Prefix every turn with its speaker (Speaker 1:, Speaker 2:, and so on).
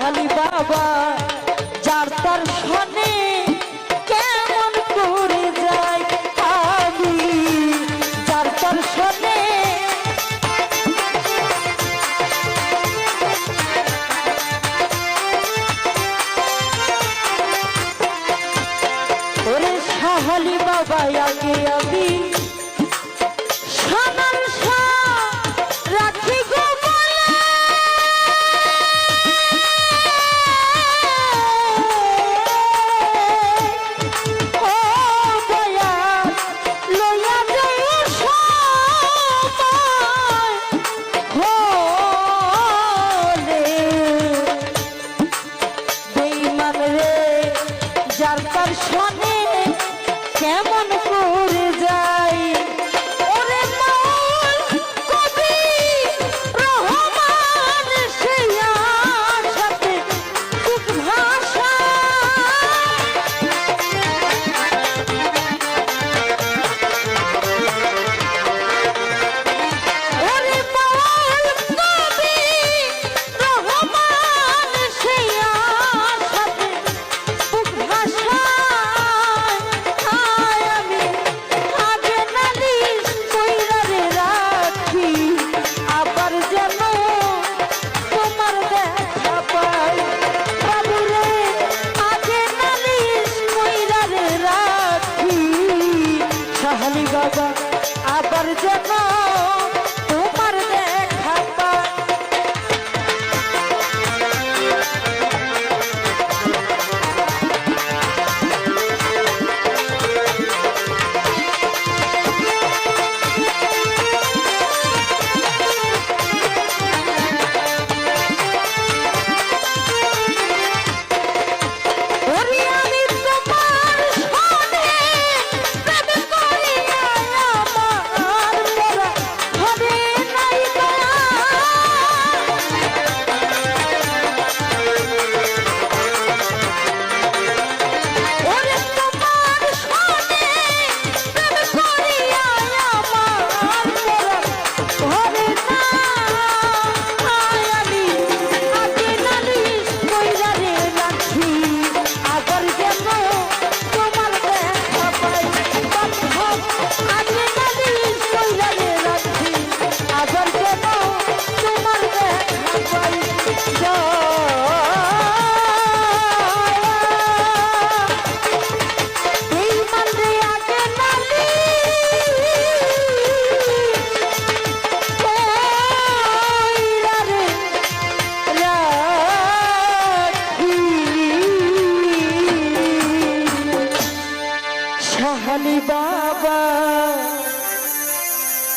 Speaker 1: হালি বাবা, যার তার ঘনে কেমন করে যাই আমি যার তার সনে ওরে সাহালি বাবা, আগে আমি গগন আবার